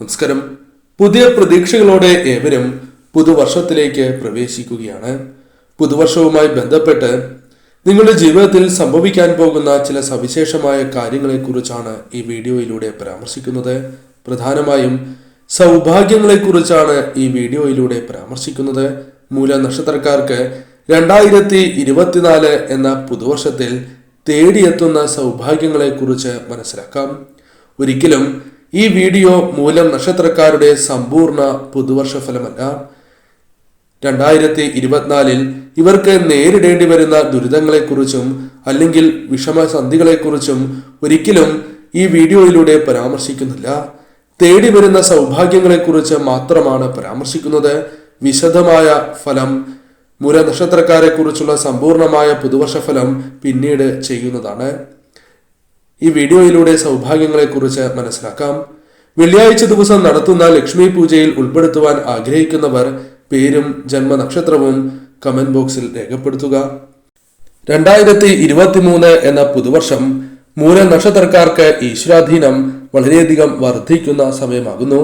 നമസ്കാരം. പുതിയ പ്രതീക്ഷകളോടെ ഏവരും പുതുവർഷത്തിലേക്ക് പ്രവേശിക്കുകയാണ്. പുതുവർഷവുമായി ബന്ധപ്പെട്ട് നിങ്ങളുടെ ജീവിതത്തിൽ സംഭവിക്കാൻ പോകുന്ന ചില സവിശേഷമായ കാര്യങ്ങളെക്കുറിച്ചാണ് ഈ വീഡിയോയിലൂടെ പരാമർശിക്കുന്നത്. പ്രധാനമായും സൗഭാഗ്യങ്ങളെക്കുറിച്ചാണ് ഈ വീഡിയോയിലൂടെ പരാമർശിക്കുന്നത്. മൂല നക്ഷത്രക്കാർക്ക് രണ്ടായിരത്തി ഇരുപത്തിനാല് എന്ന പുതുവർഷത്തിൽ തേടിയെത്തുന്ന സൗഭാഗ്യങ്ങളെക്കുറിച്ച് മനസ്സിലാക്കാം. ഒരിക്കലും ഈ വീഡിയോ മൂലം നക്ഷത്രക്കാരുടെ സമ്പൂർണ പുതുവർഷ ഫലമല്ല രണ്ടായിരത്തി ഇരുപത്തിനാലിൽ ഇവർക്ക് നേരിടേണ്ടി വരുന്ന ദുരിതങ്ങളെക്കുറിച്ചും അല്ലെങ്കിൽ വിഷമസന്ധികളെക്കുറിച്ചും ഒരിക്കലും ഈ വീഡിയോയിലൂടെ പരാമർശിക്കുന്നില്ല. തേടി വരുന്ന സൗഭാഗ്യങ്ങളെക്കുറിച്ച് മാത്രമാണ് പരാമർശിക്കുന്നത്. വിശദമായ ഫലം മൂല നക്ഷത്രക്കാരെ കുറിച്ചുള്ള സമ്പൂർണമായ പുതുവർഷ ഫലം പിന്നീട് ചെയ്യുന്നതാണ്. ഈ വീഡിയോയിലൂടെ സൗഭാഗ്യങ്ങളെക്കുറിച്ച് മനസ്സിലാക്കാം. വെള്ളിയാഴ്ച ദിവസം നടത്തുന്ന ലക്ഷ്മി പൂജയിൽ ഉൾപ്പെടുത്തുവാൻ ആഗ്രഹിക്കുന്നവർ പേരും ജന്മനക്ഷത്രവും കമന്റ് ബോക്സിൽ രേഖപ്പെടുത്തുക. രണ്ടായിരത്തി ഇരുപത്തിമൂന്ന് എന്ന പുതുവർഷം മൂല നക്ഷത്രക്കാർക്ക് ഈശ്വരാധീനം വളരെയധികം വർദ്ധിക്കുന്ന സമയമാകുന്നു.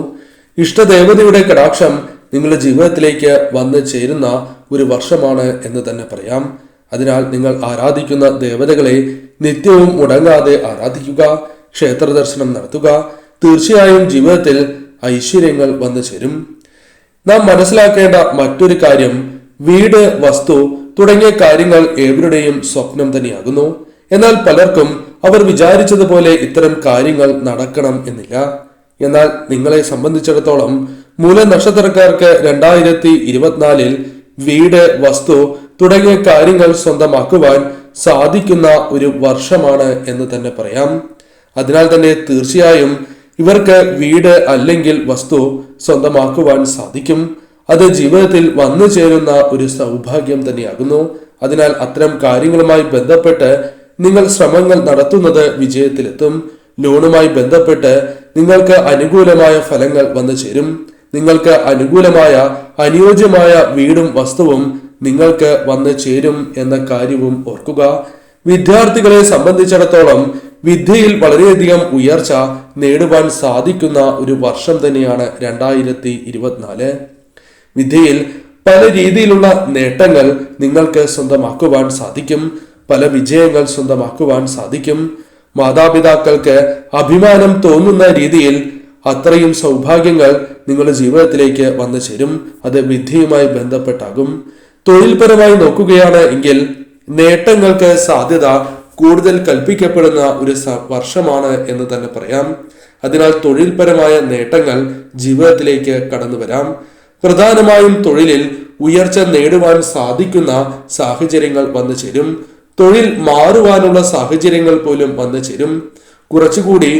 ഇഷ്ടദേവതയുടെ കടാക്ഷം നിങ്ങളുടെ ജീവിതത്തിലേക്ക് വന്നു ചേരുന്ന ഒരു വർഷമാണ് എന്ന് തന്നെ പറയാം. അതിനാൽ നിങ്ങൾ ആരാധിക്കുന്ന ദേവതകളെ നിത്യവും മുടങ്ങാതെ ആരാധിക്കുക ക്ഷേത്ര ദർശനം നടത്തുക തീർച്ചയായും ജീവിതത്തിൽ ഐശ്വര്യങ്ങൾ വന്നു ചേരും. നാം മനസ്സിലാക്കേണ്ട മറ്റൊരു കാര്യം വീട് വസ്തു തുടങ്ങിയ കാര്യങ്ങൾ ഏവരുടെയും സ്വപ്നം തന്നെയാകുന്നു. എന്നാൽ പലർക്കും അവർ വിചാരിച്ചതുപോലെ ഇത്തരം കാര്യങ്ങൾ നടക്കണം എന്നില്ല. എന്നാൽ നിങ്ങളെ സംബന്ധിച്ചിടത്തോളം മൂല നക്ഷത്രക്കാർക്ക് രണ്ടായിരത്തി വീട് വസ്തു തുടങ്ങിയ കാര്യങ്ങൾ സ്വന്തമാക്കുവാൻ സാധിക്കുന്ന ഒരു വർഷമാണ് എന്ന് തന്നെ പറയാം. അതിനാൽ തന്നെ തീർച്ചയായും ഇവർക്ക് വീട് അല്ലെങ്കിൽ വസ്തു സ്വന്തമാക്കുവാൻ സാധിക്കും. അത് ജീവിതത്തിൽ വന്നു ചേരുന്ന ഒരു സൗഭാഗ്യം തന്നെയാകുന്നു. അതിനാൽ അത്തരം കാര്യങ്ങളുമായി ബന്ധപ്പെട്ട് നിങ്ങൾ ശ്രമങ്ങൾ നടത്തുന്നത് വിജയത്തിലെത്തും. ലോണുമായി ബന്ധപ്പെട്ട് നിങ്ങൾക്ക് അനുകൂലമായ ഫലങ്ങൾ വന്നു ചേരും. നിങ്ങൾക്ക് അനുകൂലമായ അനുയോജ്യമായ വീടും വസ്തുവും നിങ്ങൾക്ക് വന്നു ചേരും എന്ന കാര്യവും ഓർക്കുക. വിദ്യാർത്ഥികളെ സംബന്ധിച്ചിടത്തോളം വിദ്യയിൽ വളരെയധികം ഉയർച്ച നേടുവാൻ സാധിക്കുന്ന ഒരു വർഷം തന്നെയാണ് രണ്ടായിരത്തി ഇരുപത്തിനാല് വിദ്യയിൽ പല രീതിയിലുള്ള നേട്ടങ്ങൾ നിങ്ങൾക്ക് സ്വന്തമാക്കുവാൻ സാധിക്കും. പല വിജയങ്ങൾ സ്വന്തമാക്കുവാൻ സാധിക്കും. മാതാപിതാക്കൾക്ക് അഭിമാനം തോന്നുന്ന രീതിയിൽ അത്രയും സൗഭാഗ്യങ്ങൾ നിങ്ങളുടെ ജീവിതത്തിലേക്ക് വന്നു ചേരും. അത് വിദ്യയുമായി ബന്ധപ്പെട്ടാകും. തൊഴിൽപരമായി നോക്കുകയാണ് എങ്കിൽ നേട്ടങ്ങൾക്ക് സാധ്യത കൂടുതൽ കൽപ്പിക്കപ്പെടുന്ന ഒരു വർഷമാണ് എന്ന് തന്നെ പറയാം. അതിനാൽ തൊഴിൽപരമായ നേട്ടങ്ങൾ ജീവിതത്തിലേക്ക് കടന്നു വരാം. പ്രധാനമായും തൊഴിലിൽ ഉയർച്ച നേടുവാൻ സാധിക്കുന്ന സാഹചര്യങ്ങൾ വന്നു ചേരും. തൊഴിൽ മാറുവാനുള്ള സാഹചര്യങ്ങൾ പോലും വന്നു ചേരും. കുറച്ചുകൂടി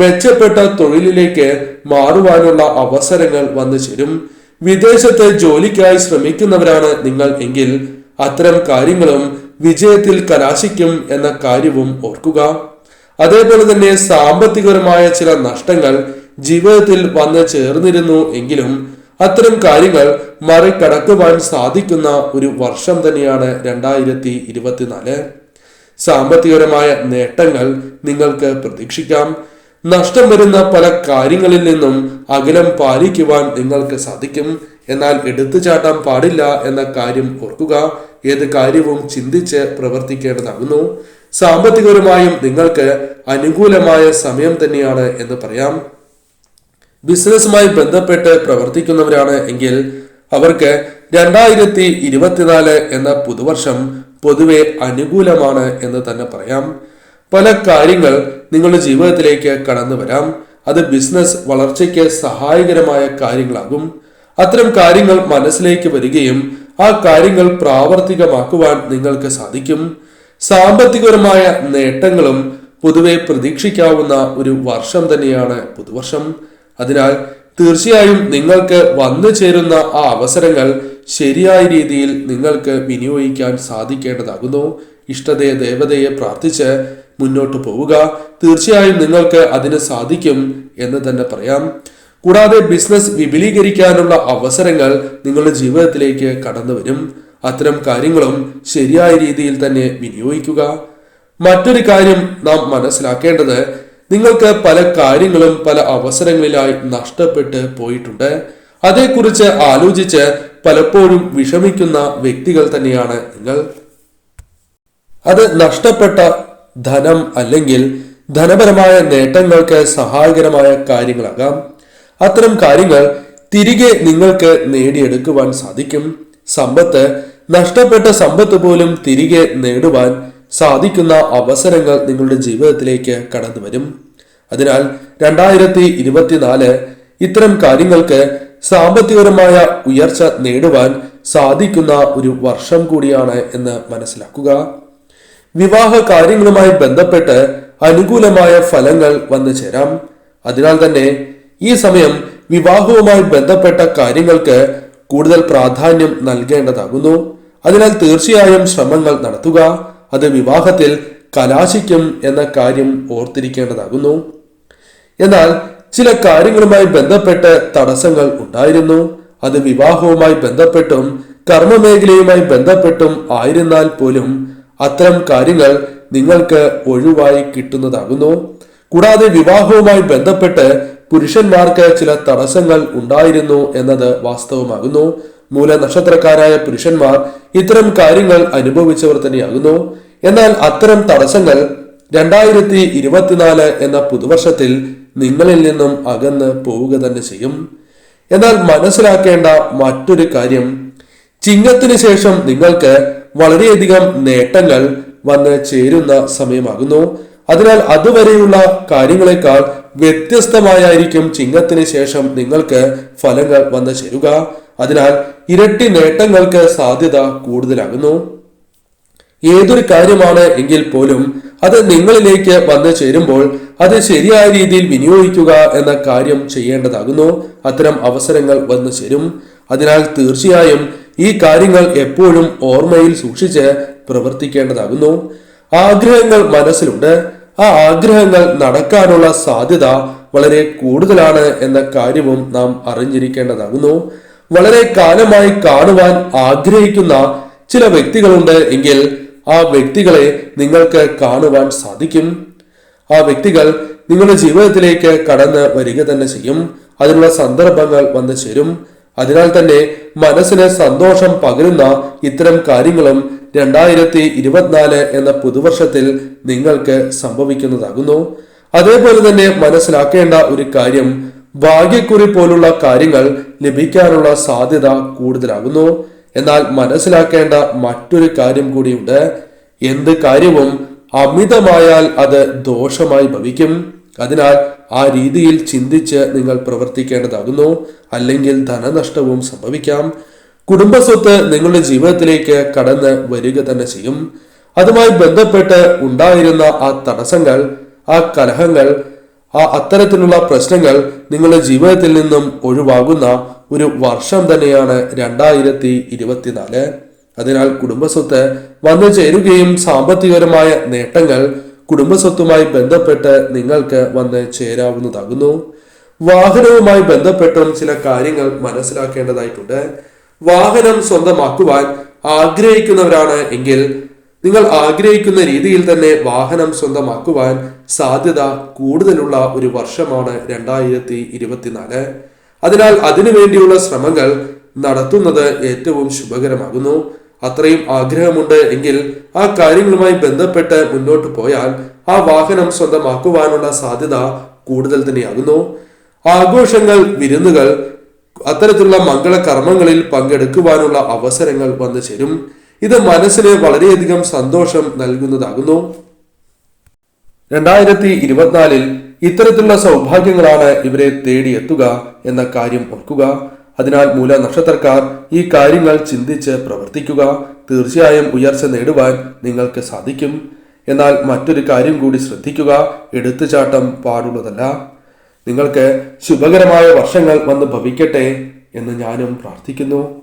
മെച്ചപ്പെട്ട തൊഴിലിലേക്ക് മാറുവാനുള്ള അവസരങ്ങൾ വന്നു ചേരും. വിദേശത്ത് ജോലിക്കായി ശ്രമിക്കുന്നവരാണ് നിങ്ങൾ എങ്കിൽ അത്തരം കാര്യങ്ങളും വിജയത്തിൽ കലാശിക്കും എന്ന കാര്യവും ഓർക്കുക. അതേപോലെ തന്നെ സാമ്പത്തികപരമായ ചില നഷ്ടങ്ങൾ ജീവിതത്തിൽ വന്ന് ചേർന്നിരുന്നു എങ്കിലും അത്തരം കാര്യങ്ങൾ മറികടക്കുവാൻ സാധിക്കുന്ന ഒരു വർഷം തന്നെയാണ് രണ്ടായിരത്തി ഇരുപത്തിനാല്. സാമ്പത്തികപരമായ നേട്ടങ്ങൾ നിങ്ങൾക്ക് പ്രതീക്ഷിക്കാം. നഷ്ടം വരുന്ന പല കാര്യങ്ങളിൽ നിന്നും അകലം പാലിക്കുവാൻ നിങ്ങൾക്ക് സാധിക്കും. എന്നാൽ എടുത്തു എടുത്തുചാട്ടാൻ പാടില്ല എന്ന കാര്യം ഓർക്കുക. ഏത് കാര്യവും ചിന്തിച്ച് പ്രവർത്തിക്കേണ്ടതാകുന്നു. സാമ്പത്തികപരമായും നിങ്ങൾക്ക് അനുകൂലമായ സമയം തന്നെയാണ് എന്ന് പറയാം. ബിസിനസ്സുമായി ബന്ധപ്പെട്ട് പ്രവർത്തിക്കുന്നവരാണ് എങ്കിൽ അവർക്ക് രണ്ടായിരത്തി ഇരുപത്തിനാല് എന്ന പുതുവർഷം പൊതുവെ അനുകൂലമാണ് എന്ന് തന്നെ പറയാം. പല കാര്യങ്ങൾ നിങ്ങളുടെ ജീവിതത്തിലേക്ക് കടന്നു വരാം. അത് ബിസിനസ് വളർച്ചയ്ക്ക് സഹായകരമായ കാര്യങ്ങളാകും. അത്തരം കാര്യങ്ങൾ മനസ്സിലേക്ക് വരികയും ആ കാര്യങ്ങൾ പ്രാവർത്തികമാക്കുവാൻ നിങ്ങൾക്ക് സാധിക്കും. സാമ്പത്തികപരമായ നേട്ടങ്ങളും പൊതുവെ പ്രതീക്ഷിക്കാവുന്ന ഒരു വർഷം തന്നെയാണ് പുതുവർഷം. അതിനാൽ തീർച്ചയായും നിങ്ങൾക്ക് വന്നു ചേരുന്ന ആ അവസരങ്ങൾ ശരിയായ രീതിയിൽ നിങ്ങൾക്ക് വിനിയോഗിക്കാൻ സാധിക്കേണ്ടതാകുന്നു. ഇഷ്ടതയെ ദേവതയെ പ്രാർത്ഥിച്ച് മുന്നോട്ട് പോവുക. തീർച്ചയായും നിങ്ങൾക്ക് അതിന് സാധിക്കും എന്ന് തന്നെ പറയാം. കൂടാതെ ബിസിനസ് വിപുലീകരിക്കാനുള്ള അവസരങ്ങൾ നിങ്ങളുടെ ജീവിതത്തിലേക്ക് കടന്നു വരും. അത്തരം കാര്യങ്ങളും ശരിയായ രീതിയിൽ തന്നെ വിനിയോഗിക്കുക. മറ്റൊരു കാര്യം നാം മനസ്സിലാക്കേണ്ടത് നിങ്ങൾക്ക് പല കാര്യങ്ങളും പല അവസരങ്ങളിലായി നഷ്ടപ്പെട്ട് പോയിട്ടുണ്ട്. അതേക്കുറിച്ച് ആലോചിച്ച് പലപ്പോഴും വിഷമിക്കുന്ന വ്യക്തികൾ തന്നെയാണ് നിങ്ങൾ. അത് നഷ്ടപ്പെട്ട ധനം അല്ലെങ്കിൽ ധനപരമായ നേട്ടങ്ങൾക്ക് സഹായകരമായ കാര്യങ്ങളാകാം. അത്തരം കാര്യങ്ങൾ തിരികെ നിങ്ങൾക്ക് നേടിയെടുക്കുവാൻ സാധിക്കും. സമ്പത്ത് നഷ്ടപ്പെട്ട സമ്പത്ത് പോലും തിരികെ നേടുവാൻ സാധിക്കുന്ന അവസരങ്ങൾ നിങ്ങളുടെ ജീവിതത്തിലേക്ക് കടന്നു വരും അതിനാൽ രണ്ടായിരത്തി ഇരുപത്തിനാല് ഇത്തരം കാര്യങ്ങൾക്ക് സാമ്പത്തികപരമായ ഉയർച്ച നേടുവാൻ സാധിക്കുന്ന ഒരു വർഷം കൂടിയാണ് എന്ന് മനസ്സിലാക്കുക. വിവാഹ കാര്യങ്ങളുമായി ബന്ധപ്പെട്ട് അനുകൂലമായ ഫലങ്ങൾ വന്നു ചേരാം. അതിനാൽ തന്നെ ഈ സമയം വിവാഹവുമായി ബന്ധപ്പെട്ട കാര്യങ്ങൾക്ക് കൂടുതൽ പ്രാധാന്യം നൽകേണ്ടതാകുന്നു. അതിനാൽ തീർച്ചയായും ശ്രമങ്ങൾ നടത്തുക അത് വിവാഹത്തിൽ കലാശിക്കും എന്ന കാര്യം ഓർത്തിരിക്കേണ്ടതാകുന്നു. എന്നാൽ ചില കാര്യങ്ങളുമായി ബന്ധപ്പെട്ട് തടസ്സങ്ങൾ ഉണ്ടായിരുന്നു. അത് വിവാഹവുമായി ബന്ധപ്പെട്ടും കർമ്മമേഖലയുമായി ബന്ധപ്പെട്ടും ആയിരുന്നാൽ പോലും അത്തരം കാര്യങ്ങൾ നിങ്ങൾക്ക് ഒഴിവായി കിട്ടുന്നതാകുന്നു. കൂടാതെ വിവാഹവുമായി ബന്ധപ്പെട്ട് പുരുഷന്മാർക്ക് ചില തടസ്സങ്ങൾ ഉണ്ടായിരുന്നു എന്നത് വാസ്തവമാകുന്നു. മൂല നക്ഷത്രക്കാരായ പുരുഷന്മാർ ഇത്തരം കാര്യങ്ങൾ അനുഭവിച്ചവർ തന്നെയാകുന്നു. എന്നാൽ അത്തരം തടസ്സങ്ങൾ രണ്ടായിരത്തി ഇരുപത്തിനാല് എന്ന പുതുവർഷത്തിൽ നിങ്ങളിൽ നിന്നും അകന്ന് പോവുക തന്നെ ചെയ്യും. എന്നാൽ മനസ്സിലാക്കേണ്ട മറ്റൊരു കാര്യം ചിങ്ങത്തിന് ശേഷം നിങ്ങൾക്ക് വളരെയധികം നേട്ടങ്ങൾ വന്ന് ചേരുന്ന സമയമാകുന്നു. അതിനാൽ അതുവരെയുള്ള കാര്യങ്ങളെക്കാൾ വ്യത്യസ്തമായിരിക്കും ചിങ്ങത്തിന് ശേഷം നിങ്ങൾക്ക് ഫലങ്ങൾ വന്ന് ചേരുക. അതിനാൽ ഇരട്ടി നേട്ടങ്ങൾക്ക് സാധ്യത കൂടുതലാകുന്നു. ഏതൊരു കാര്യമാണ് എങ്കിൽ പോലും അത് നിങ്ങളിലേക്ക് വന്നു ചേരുമ്പോൾ അത് ശരിയായ രീതിയിൽ വിനിയോഗിക്കുക എന്ന കാര്യം ചെയ്യേണ്ടതാകുന്നു. അത്തരം അവസരങ്ങൾ വന്നു ചേരും. അതിനാൽ തീർച്ചയായും ഈ കാര്യങ്ങൾ എപ്പോഴും ഓർമ്മയിൽ സൂക്ഷിച്ച് പ്രവർത്തിക്കേണ്ടതാകുന്നു. ആഗ്രഹങ്ങൾ മനസ്സിലുണ്ട്. ആ ആഗ്രഹങ്ങൾ നടക്കാനുള്ള സാധ്യത വളരെ കൂടുതലാണ് എന്ന കാര്യവും നാം അറിഞ്ഞിരിക്കേണ്ടതാകുന്നു. വളരെ കാലമായി കാണുവാൻ ആഗ്രഹിക്കുന്ന ചില വ്യക്തികളുണ്ട് എങ്കിൽ ആ വ്യക്തികളെ നിങ്ങൾക്ക് കാണുവാൻ സാധിക്കും. ആ വ്യക്തികൾ നിങ്ങളുടെ ജീവിതത്തിലേക്ക് കടന്ന് വരിക തന്നെ ചെയ്യും. അതിനുള്ള സന്ദർഭങ്ങൾ വന്നു ചേരും. അതിനാൽ തന്നെ മനസ്സിന് സന്തോഷം പകരുന്ന ഇത്തരം കാര്യങ്ങളും രണ്ടായിരത്തി ഇരുപത്തിനാല് എന്ന പുതുവർഷത്തിൽ നിങ്ങൾക്ക് സംഭവിക്കുന്നതാകുന്നു. അതേപോലെ തന്നെ മനസ്സിലാക്കേണ്ട ഒരു കാര്യം ഭാഗ്യക്കുറി പോലുള്ള കാര്യങ്ങൾ ലഭിക്കാനുള്ള സാധ്യത കൂടുതലാകുന്നു. എന്നാൽ മനസ്സിലാക്കേണ്ട മറ്റൊരു കാര്യം കൂടിയുണ്ട്. എന്ത് കാര്യവും അമിതമായാൽ അത് ദോഷമായി ഭവിക്കും. അതിനാൽ ആ രീതിയിൽ ചിന്തിച്ച് നിങ്ങൾ പ്രവർത്തിക്കേണ്ടതാകുന്നു അല്ലെങ്കിൽ ധനനഷ്ടവും സംഭവിക്കാം. കുടുംബസ്വത്ത് നിങ്ങളുടെ ജീവിതത്തിലേക്ക് കടന്ന് വരിക തന്നെ ചെയ്യും. അതുമായി ബന്ധപ്പെട്ട് ഉണ്ടായിരുന്ന ആ തടസ്സങ്ങൾ ആ കലഹങ്ങൾ ആ അത്തരത്തിലുള്ള പ്രശ്നങ്ങൾ നിങ്ങളുടെ ജീവിതത്തിൽ നിന്നും ഒഴിവാകുന്ന ഒരു വർഷം തന്നെയാണ് രണ്ടായിരത്തി ഇരുപത്തിനാല് അതിനാൽ കുടുംബസ്വത്ത് വന്നു ചേരുകയും സാമ്പത്തികപരമായ നേട്ടങ്ങൾ കുടുംബസ്വത്തുമായി ബന്ധപ്പെട്ട് നിങ്ങൾക്ക് വന്ന് ചേരാവുന്നതാകുന്നു. വാഹനവുമായി ബന്ധപ്പെട്ടും ചില കാര്യങ്ങൾ മനസ്സിലാക്കേണ്ടതായിട്ടുണ്ട്. വാഹനം സ്വന്തമാക്കുവാൻ ആഗ്രഹിക്കുന്നവരാണ് എങ്കിൽ നിങ്ങൾ ആഗ്രഹിക്കുന്ന രീതിയിൽ തന്നെ വാഹനം സ്വന്തമാക്കുവാൻ സാധ്യത കൂടുതലുള്ള ഒരു വർഷമാണ് രണ്ടായിരത്തി ഇരുപത്തിനാല് അതിനാൽ അതിനുവേണ്ടിയുള്ള ശ്രമങ്ങൾ നടത്തുന്നത് ഏറ്റവും ശുഭകരമാകുന്നു. അത്രയും ആഗ്രഹമുണ്ട് എങ്കിൽ ആ കാര്യങ്ങളുമായി ബന്ധപ്പെട്ട് മുന്നോട്ട് പോയാൽ ആ വാഹനം സ്വന്തമാക്കുവാനുള്ള സാധ്യത കൂടുതൽ തന്നെയാകുന്നു. ആഘോഷങ്ങൾ വിരുന്നുകൾ അത്തരത്തിലുള്ള മംഗള കർമ്മങ്ങളിൽ പങ്കെടുക്കുവാനുള്ള അവസരങ്ങൾ വന്നു ചേരും. ഇത് മനസ്സിന് വളരെയധികം സന്തോഷം നൽകുന്നതാകുന്നു. രണ്ടായിരത്തി ഇരുപത്തിനാലിൽ ഇത്തരത്തിലുള്ള സൗഭാഗ്യങ്ങളാണ് ഇവരെ തേടിയെത്തുക എന്ന കാര്യം ഓർക്കുക. അതിനാൽ മൂല നക്ഷത്രക്കാർ ഈ കാര്യങ്ങൾ ചിന്തിച്ച് പ്രവർത്തിക്കുക. തീർച്ചയായും ഉയർച്ച നേടുവാൻ നിങ്ങൾക്ക് സാധിക്കും. എന്നാൽ മറ്റൊരു കാര്യം കൂടി ശ്രദ്ധിക്കുക. എടുത്തുചാട്ടം പാടുള്ളതല്ല. നിങ്ങൾക്ക് ശുഭകരമായ വർഷങ്ങൾ വന്ന് ഭവിക്കട്ടെ എന്ന് ഞാനും പ്രാർത്ഥിക്കുന്നു.